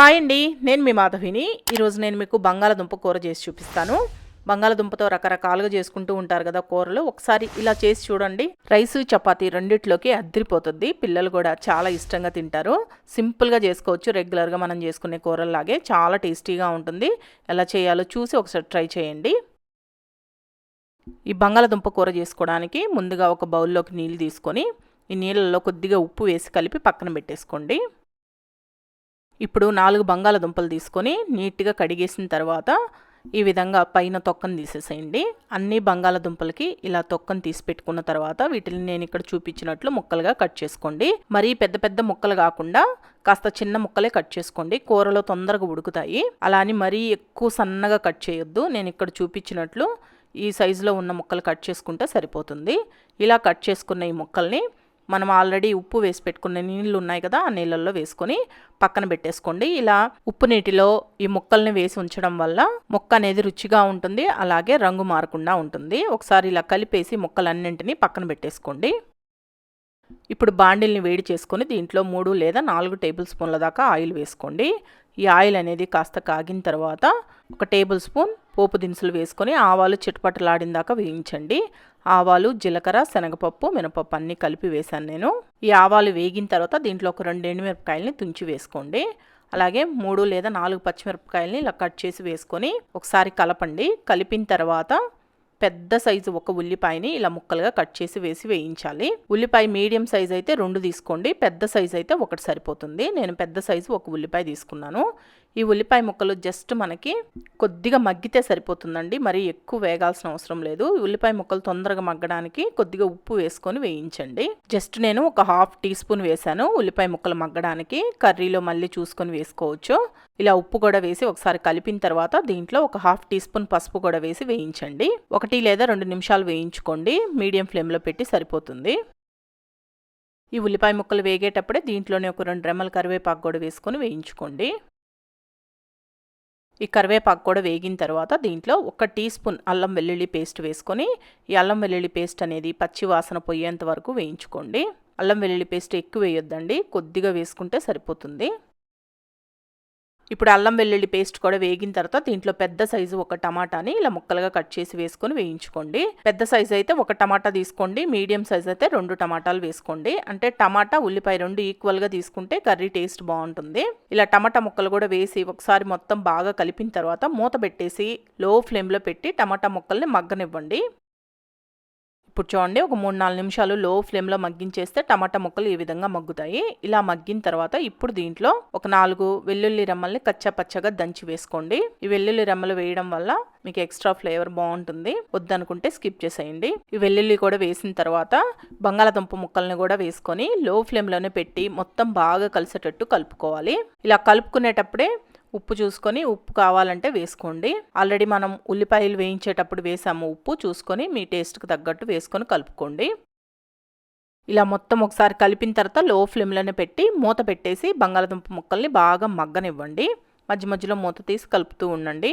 Hi అండి నేను మీ మాధవిని. ఈరోజు నేను మీకు బంగాళదుంప కూర చేసి చూపిస్తాను. బంగాళదుంపతో రకరకాలుగా చేసుకుంటూ ఉంటారు కదా కూరలు. ఒకసారి ఇలా చేసి చూడండి. రైస్ చపాతి రెండిట్లోకి అద్దరిపోతుంది. పిల్లలు కూడా చాలా ఇష్టంగా తింటారు. సింపుల్గా చేసుకోవచ్చు. రెగ్యులర్గా మనం చేసుకునే కూరల్లాగే చాలా టేస్టీగా ఉంటుంది. ఎలా చేయాలో చూసి ఒకసారి ట్రై చేయండి. ఈ బంగాళదుంప కూర చేసుకోవడానికి ముందుగా ఒక బౌల్లోకి నీళ్ళు తీసుకొని ఈ నీళ్ళల్లో కొద్దిగా ఉప్పు వేసి కలిపి పక్కన పెట్టేసుకోండి. ఇప్పుడు నాలుగు బంగాళదుంపలు తీసుకొని నీట్గా కడిగేసిన తర్వాత ఈ విధంగా పైన తొక్కను తీసేసేయండి. అన్ని బంగాళదుంపలకి ఇలా తొక్కను తీసి పెట్టుకున్న తర్వాత వీటిని నేను ఇక్కడ చూపించినట్లు ముక్కలుగా కట్ చేసుకోండి. మరీ పెద్ద పెద్ద ముక్కలు కాకుండా కాస్త చిన్న ముక్కలే కట్ చేసుకోండి. కూరలో తొందరగా ఉడుకుతాయి. అలా అని మరీ ఎక్కువ సన్నగా కట్ చేయొద్దు. నేను ఇక్కడ చూపించినట్లు ఈ సైజులో ఉన్న ముక్కలు కట్ చేసుకుంటే సరిపోతుంది. ఇలా కట్ చేసుకున్న ఈ ముక్కల్ని మనం ఆల్రెడీ ఉప్పు వేసి పెట్టుకున్న నీళ్ళు ఉన్నాయి కదా ఆ నీళ్ళల్లో వేసుకొని పక్కన పెట్టేసుకోండి. ఇలా ఉప్పు నీటిలో ఈ ముక్కల్ని వేసి ఉంచడం వల్ల మొక్క అనేది రుచిగా ఉంటుంది అలాగే రంగు మారకుండా ఉంటుంది. ఒకసారి ఇలా కలిపేసి ముక్కలన్నింటినీ పక్కన పెట్టేసుకోండి. ఇప్పుడు బాండిల్ని వేడి చేసుకొని దీంట్లో మూడు లేదా నాలుగు టేబుల్ స్పూన్ల దాకా ఆయిల్ వేసుకోండి. ఈ ఆయిల్ అనేది కాస్త కాగిన తర్వాత ఒక టేబుల్ స్పూన్ పోపు దినుసులు వేసుకొని ఆవాలు చిటపటలాడిన దాకా వేయించండి. ఆవాలు జీలకర్ర శనగపప్పు మినపప్పు అన్నీ కలిపి వేశాను నేను. ఈ ఆవాలు వేగిన తర్వాత దీంట్లో ఒక రెండు ఎండుమిరపకాయలని తుంచి వేసుకోండి. అలాగే మూడు లేదా నాలుగు పచ్చిమిరపకాయలని ఇలా కట్ చేసి వేసుకొని ఒకసారి కలపండి. కలిపిన తర్వాత పెద్ద సైజు ఒక ఉల్లిపాయని ఇలా ముక్కలుగా కట్ చేసి వేసి వేయించాలి. ఉల్లిపాయ మీడియం సైజ్ అయితే రెండు తీసుకోండి. పెద్ద సైజు అయితే ఒకటి సరిపోతుంది. నేను పెద్ద సైజు ఒక ఉల్లిపాయ తీసుకున్నాను. ఈ ఉల్లిపాయ ముక్కలు జస్ట్ మనకి కొద్దిగా మగ్గితే సరిపోతుందండి. మరి ఎక్కువ వేగాల్సిన అవసరం లేదు. ఉల్లిపాయ ముక్కలు తొందరగా మగ్గడానికి కొద్దిగా ఉప్పు వేసుకొని వేయించండి. జస్ట్ నేను ఒక హాఫ్ టీ స్పూన్ వేసాను ఉల్లిపాయ ముక్కలు మగ్గడానికి కర్రీలో మళ్ళీ చూసుకొని వేసుకోవచ్చు. ఇలా ఉప్పు కూడా వేసి ఒకసారి కలిపిన తర్వాత దీంట్లో ఒక హాఫ్ టీ స్పూన్ పసుపు కూడా వేసి వేయించండి. ఒకటి లేదా రెండు నిమిషాలు వేయించుకోండి. మీడియం ఫ్లేమ్లో పెట్టి సరిపోతుంది. ఈ ఉల్లిపాయ ముక్కలు వేగేటప్పుడే దీంట్లోనే ఒక రెండు రెమ్మల కరివేపాకు కూడా వేసుకొని వేయించుకోండి. ఈ కరివేపాకు కూడా వేగిన తర్వాత దీంట్లో ఒక టీ స్పూన్ అల్లం వెల్లుల్లి పేస్ట్ వేసుకొని ఈ అల్లం వెల్లుల్లి పేస్ట్ అనేది పచ్చి వాసన పోయేంత వరకు వేయించుకోండి. అల్లం వెల్లుల్లి పేస్ట్ ఎక్కువ వేయొద్దండి. కొద్దిగా వేసుకుంటే సరిపోతుంది. ఇప్పుడు అల్లం వెల్లుల్లి పేస్ట్ కూడా వేగిన తర్వాత దీంట్లో పెద్ద సైజు ఒక టమాటాని ఇలా ముక్కలుగా కట్ చేసి వేసుకొని వేయించుకోండి. పెద్ద సైజు అయితే ఒక టమాటా తీసుకోండి. మీడియం సైజు అయితే రెండు టమాటాలు వేసుకోండి. అంటే టమాటా ఉల్లిపాయ రెండు ఈక్వల్గా తీసుకుంటే కర్రీ టేస్ట్ బాగుంటుంది. ఇలా టమాటా ముక్కలు కూడా వేసి ఒకసారి మొత్తం బాగా కలిపిన తర్వాత మూత పెట్టేసి లో ఫ్లేమ్లో పెట్టి టమాటా ముక్కల్ని మగ్గనివ్వండి. ఇప్పుడు చూడండి ఒక మూడు నాలుగు నిమిషాలు లో ఫ్లేమ్లో మగ్గించేస్తే టమాటా ముక్కలు ఈ విధంగా మగ్గుతాయి. ఇలా మగ్గిన తర్వాత ఇప్పుడు దీంట్లో ఒక నాలుగు వెల్లుల్లి రెమ్మల్ని కచ్చా పచ్చగా దంచి వేసుకోండి. ఈ వెల్లుల్లి రెమ్మలు వేయడం వల్ల మీకు ఎక్స్ట్రా ఫ్లేవర్ బాగుంటుంది. వద్దనుకుంటే స్కిప్ చేసేయండి. ఈ వెల్లుల్లి కూడా వేసిన తర్వాత బంగాళాదుంప ముక్కల్ని కూడా వేసుకొని లో ఫ్లేమ్లోనే పెట్టి మొత్తం బాగా కలిసేటట్టు కలుపుకోవాలి. ఇలా కలుపుకునేటప్పుడే ఉప్పు చూసుకొని ఉప్పు కావాలంటే వేసుకోండి. ఆల్రెడీ మనం ఉల్లిపాయలు వేయించేటప్పుడు వేసాము ఉప్పు చూసుకొని మీ టేస్ట్కి తగ్గట్టు వేసుకొని కలుపుకోండి. ఇలా మొత్తం ఒకసారి కలిపిన తర్వాత లో ఫ్లేమ్లోనే పెట్టి మూత పెట్టేసి బంగాళదుంప ముక్కల్ని బాగా మగ్గనివ్వండి. మధ్య మధ్యలో మూత తీసి కలుపుతూ ఉండండి.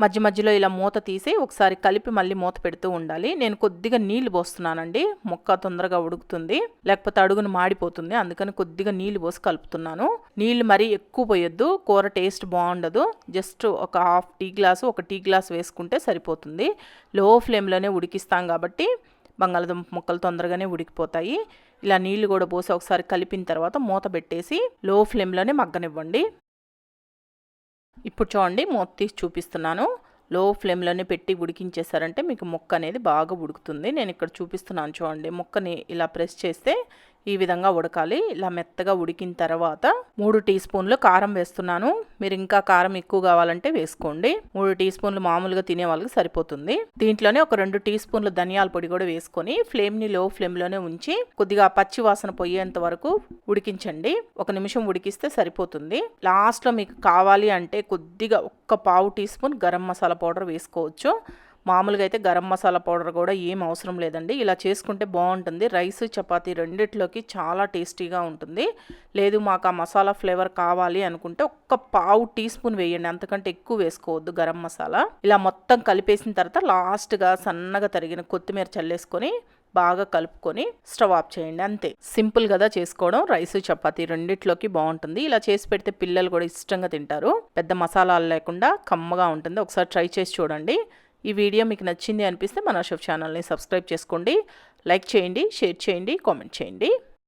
మధ్య మధ్యలో ఇలా మూత తీసి ఒకసారి కలిపి మళ్ళీ మూత పెడుతూ ఉండాలి. నేను కొద్దిగా నీళ్ళు పోస్తున్నానండి. మొక్క తొందరగా ఉడుకుతుంది. లేకపోతే అడుగును మాడిపోతుంది. అందుకని కొద్దిగా నీళ్ళు పోసి కలుపుతున్నాను. నీళ్ళు మరీ ఎక్కువ పోయొద్దు. కూర టేస్ట్ బాగుండదు. జస్ట్ ఒక హాఫ్ టీ గ్లాసు ఒక టీ గ్లాస్ వేసుకుంటే సరిపోతుంది. లో ఫ్లేమ్లోనే ఉడికిస్తాం కాబట్టి బంగాళదుంప ముక్కలు తొందరగానే ఉడికిపోతాయి. ఇలా నీళ్ళు కూడా పోసి ఒకసారి కలిపిన తర్వాత మూత పెట్టేసి లో ఫ్లేమ్లోనే మగ్గనివ్వండి. ఇప్పుడు చూడండి మూత తీసి చూపిస్తున్నాను. లో ఫ్లేమ్లోనే పెట్టి ఉడికించేసారంటే మీకు ముక్క అనేది బాగా ఉడుకుతుంది. నేను ఇక్కడ చూపిస్తున్నాను చూడండి ముక్కని ఇలా ప్రెస్ చేస్తే ఈ విధంగా ఉడకాలి. ఇలా మెత్తగా ఉడికిన తర్వాత మూడు టీ స్పూన్లు కారం వేస్తున్నాను. మీరు ఇంకా కారం ఎక్కువ కావాలంటే వేసుకోండి. మూడు టీ స్పూన్లు మామూలుగా తినే వాళ్ళకి సరిపోతుంది. దీంట్లోనే ఒక రెండు టీ స్పూన్లు ధనియాల పొడి కూడా వేసుకొని ఫ్లేమ్ని లో ఫ్లేమ్లోనే ఉంచి కొద్దిగా పచ్చి వాసన పోయేంత వరకు ఉడికించండి. ఒక నిమిషం ఉడికిస్తే సరిపోతుంది. లాస్ట్లో మీకు కావాలి అంటే కొద్దిగా ఒక్క పావు tea spoon garam masala powder వేసుకోవచ్చు. మామూలుగా అయితే గరం మసాలా పౌడర్ కూడా ఏం అవసరం లేదండి. ఇలా చేసుకుంటే బాగుంటుంది. రైస్ చపాతీ రెండిట్లోకి చాలా టేస్టీగా ఉంటుంది. లేదు మాకు ఆ మసాలా ఫ్లేవర్ కావాలి అనుకుంటే ఒక్క పావు టీ స్పూన్ వేయండి. అంతకంటే ఎక్కువ వేసుకోవద్దు గరం మసాలా. ఇలా మొత్తం కలిపేసిన తర్వాత లాస్ట్గా సన్నగా తరిగిన కొత్తిమీర చల్లేసుకొని బాగా కలుపుకొని స్టవ్ ఆఫ్ చేయండి. అంతే. సింపుల్ కదా చేసుకోవడం. రైస్ చపాతీ రెండిట్లోకి బాగుంటుంది. ఇలా చేసి పెడితే పిల్లలు కూడా ఇష్టంగా తింటారు. పెద్ద మసాలాలు లేకుండా కమ్మగా ఉంటుంది. ఒకసారి ట్రై చేసి చూడండి. ఈ వీడియో మీకు నచ్చింది అనిపిస్తే మన షెఫ్ ఛానల్ని సబ్స్క్రైబ్ చేసుకోండి లైక్ చేయండి షేర్ చేయండి కామెంట్ చేయండి.